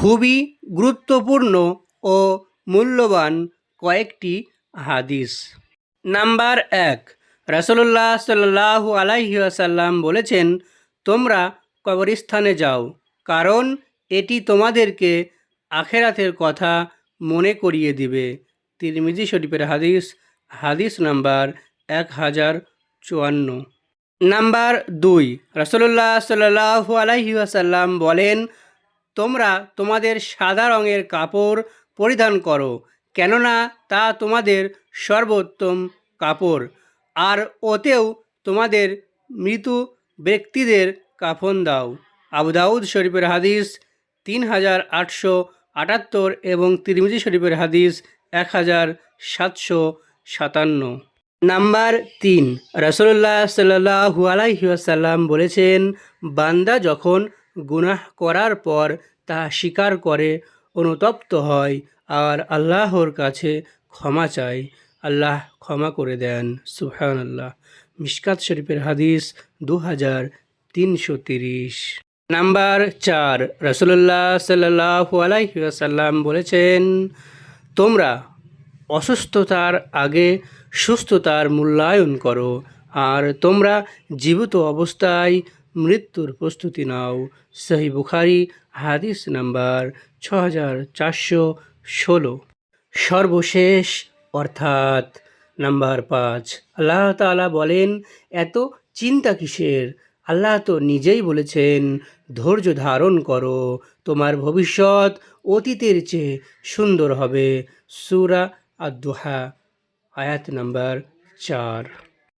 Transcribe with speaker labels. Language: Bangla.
Speaker 1: খুবই গুরুত্বপূর্ণ ও মূল্যবান কয়েকটি হাদিস। নাম্বার এক, রাসূলুল্লাহ সাল্লাল্লাহু আলাইহি ওয়াসাল্লাম বলেছেন, তোমরা কবরস্থানে যাও, কারণ এটি তোমাদেরকে আখেরাতের কথা মনে করিয়ে দিবে। তিরমিজি শরীফের হাদিস হাদিস নাম্বার এক হাজার চুয়ান্ন। নাম্বার দুই রসল্লাহ সাল্লাহু আলাইহি আসাল্লাম বলেন তোমরা তোমাদের সাদা রঙের কাপড় পরিধান করো, কেননা তা তোমাদের সর্বোত্তম কাপড়। আর ওতেও তোমাদের মৃত ব্যক্তিদের কাফন দাও। আবু দাউদ শরীফের হাদিস তিন হাজার আটশো আটাত্তর এবং তিরমিজি শরীফের হাদিস এক হাজার সাতশো সাতান্ন। নাম্বার তিন রসল্লাহ সাল্লাহু আলাইসাল্লাম বলেছেন, বান্দা যখন গুনাহ করার পর তা স্বীকার করে, অনুতপ্ত হয় আর আল্লাহর কাছে ক্ষমা চায়। আল্লাহ ক্ষমা করে দেন। সুহান আল্লাহ মিশকাত শরীফের হাদিস দু হাজার তিনশো তিরিশ। নাম্বার চার রসুল্লাহ সাল্লাহু আলাইসাল্লাম বলেছেন, তোমরা অসুস্থতার আগে সুস্থতার মূল্যায়ন করো, আর তোমরা জীবিত অবস্থায় মৃত্যুর প্রস্তুতি নাও। সহি বুখারি, হাদিস নাম্বার ছ হাজার চারশো ষোলো। সর্বশেষ অর্থাৎ নাম্বার পাঁচ। আল্লাহ তাআলা বলেন, এত চিন্তা কিসের? আল্লাহ তো নিজেই বলেছেন, ধৈর্য ধারণ করো, তোমার ভবিষ্যৎ অতীতের চেয়ে সুন্দর হবে। সুরা আদুহা আয়াত নাম্বার চার।